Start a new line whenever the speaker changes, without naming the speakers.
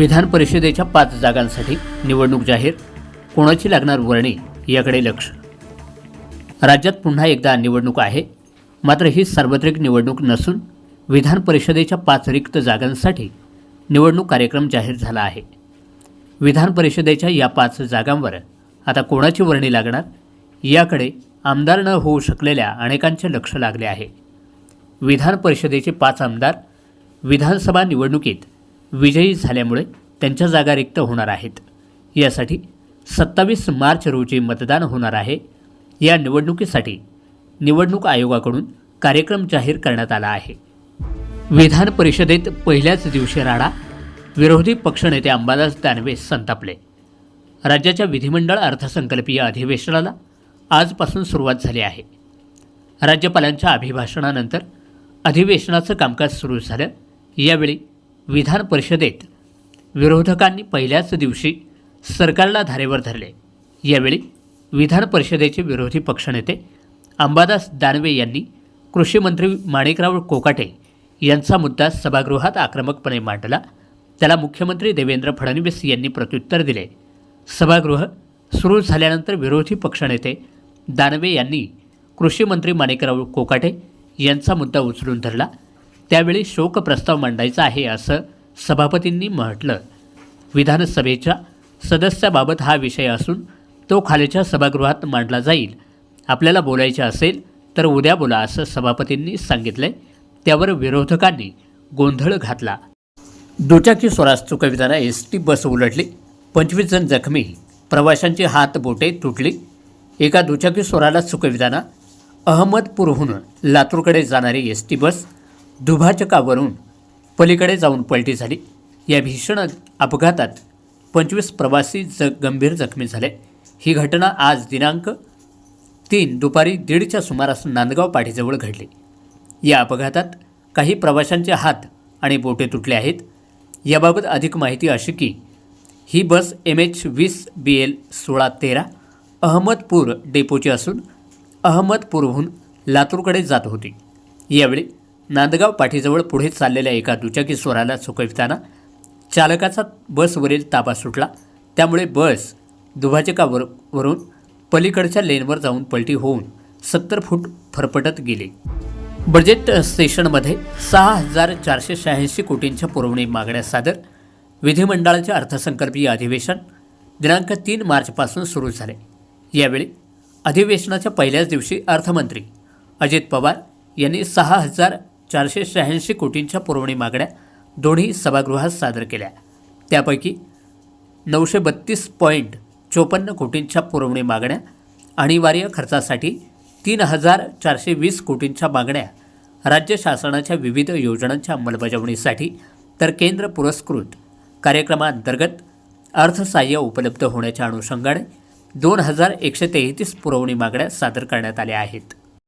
विधान परिषदेच्या पाच जागांसाठी निवडणूक जाहीर कोणाची लागणार वर्णी याकडे लक्ष. राज्यात पुन्हा एकदा निवडणूक आहे मात्र ही सार्वत्रिक निवडणूक नसून विधान परिषदेच्या पाच रिक्त जागांसाठी निवडणूक कार्यक्रम जाहीर झाला आहे. विधान परिषदेच्या या पाच जागांवर आता कोणाची वर्णी लागणार याकडे आमदार न होऊ शकलेल्या अनेकांचे लक्ष लागले आहे. विधान परिषदेचे पाच आमदार विधानसभा निवडणुकीत विजयी झाल्यामुळे त्यांच्या जागा रिक्त होणार आहेत. यासाठी सत्तावीस मार्च रोजी मतदान होणार आहे. या निवडणुकीसाठी निवडणूक आयोगाकडून कार्यक्रम जाहीर करण्यात आला आहे. विधान परिषदेत पहिल्याच दिवशी राडा विरोधी पक्षनेते अंबादास दानवे संतापले. राज्याच्या विधिमंडळ अर्थसंकल्पीय अधिवेशनाला आजपासून सुरुवात झाली आहे. राज्यपालांच्या अभिभाषणानंतर अधिवेशनाचं कामकाज सुरू झालं. यावेळी विधान परिषदेत विरोधकांनी पहिल्याच दिवशी सरकारला धारेवर धरले. यावेळी विधान परिषदेचे विरोधी पक्षनेते अंबादास दानवे यांनी कृषी मंत्री माणिकराव कोकाटे यांचा मुद्दा सभागृहात आक्रमकपणे मांडला. त्याला मुख्यमंत्री देवेंद्र फडणवीस यांनी प्रत्युत्तर दिले. सभागृह सुरू झाल्यानंतर विरोधी पक्षनेते दानवे यांनी कृषी मंत्री माणिकराव कोकाटे यांचा मुद्दा उचलून धरला. त्यावेळी शोक प्रस्ताव मांडायचा आहे असं सभापतींनी म्हटलं. विधानसभेच्या सदस्याबाबत हा विषय असून तो खालच्या सभागृहात मांडला जाईल. आपल्याला बोलायचे असेल तर उद्या बोला असं सभापतींनी सांगितलंय. त्यावर विरोधकांनी गोंधळ घातला. दुचाकी स्वराज चुकविताना एस टी बस उलटली. पंचवीस जण जखमी. प्रवाशांची हात बोटे तुटली. एका दुचाकी स्वराला चुकविताना अहमदपूरहून लातूरकडे जाणारी एस टी बस दुभाचकावरून पलीकडे जाऊन पलटी झाली. या भीषण अपघातात पंचवीस प्रवासी ज गंभीर जखमी झाले. ही घटना आज दिनांक तीन दुपारी दीडच्या सुमारास नांदगाव पाठीजवळ घडली. या अपघातात काही प्रवाशांचे हात आणि बोटे तुटले आहेत. याबाबत अधिक माहिती अशी की ही बस एम एच वीस बी एल सोळा तेरा अहमदपूर डेपोची असून अहमदपूरहून लातूरकडे जात होती. यावेळी नांदगाव पाठीजवळ पुढे चाललेल्या एका दुचाकी स्वराला चुकविताना चालकाचा बसवरील ताबा सुटला. त्यामुळे बस दुभाजकावर वरून पलीकडच्या लेनवर जाऊन पलटी होऊन सत्तर फूट फरफटत गेली. बजेट सेशनमध्ये सहा हजार चारशे शहाऐंशी कोटींच्या पुरवणी मागण्या सादर. विधिमंडळाचे अर्थसंकल्पीय अधिवेशन दिनांक तीन मार्चपासून सुरू झाले. यावेळी अधिवेशनाच्या पहिल्याच दिवशी अर्थमंत्री अजित पवार यांनी सहा हजार चारशे शहाऐंशी कोटींच्या पुरवणी मागण्या दोन्ही सभागृहात सादर केल्या. त्यापैकी नऊशे बत्तीस पॉईंट चोपन्न कोटींच्या पुरवणी मागण्या अनिवार्य खर्चासाठी तीन हजार चारशे वीस कोटींच्या मागण्या राज्य शासनाच्या विविध योजनांच्या अंमलबजावणीसाठी तर केंद्र पुरस्कृत कार्यक्रमांतर्गत अर्थसहाय्य उपलब्ध होण्याच्या अनुषंगाने दोन हजार एकशे तेहतीस पुरवणी मागण्या सादर करण्यात आल्या आहेत.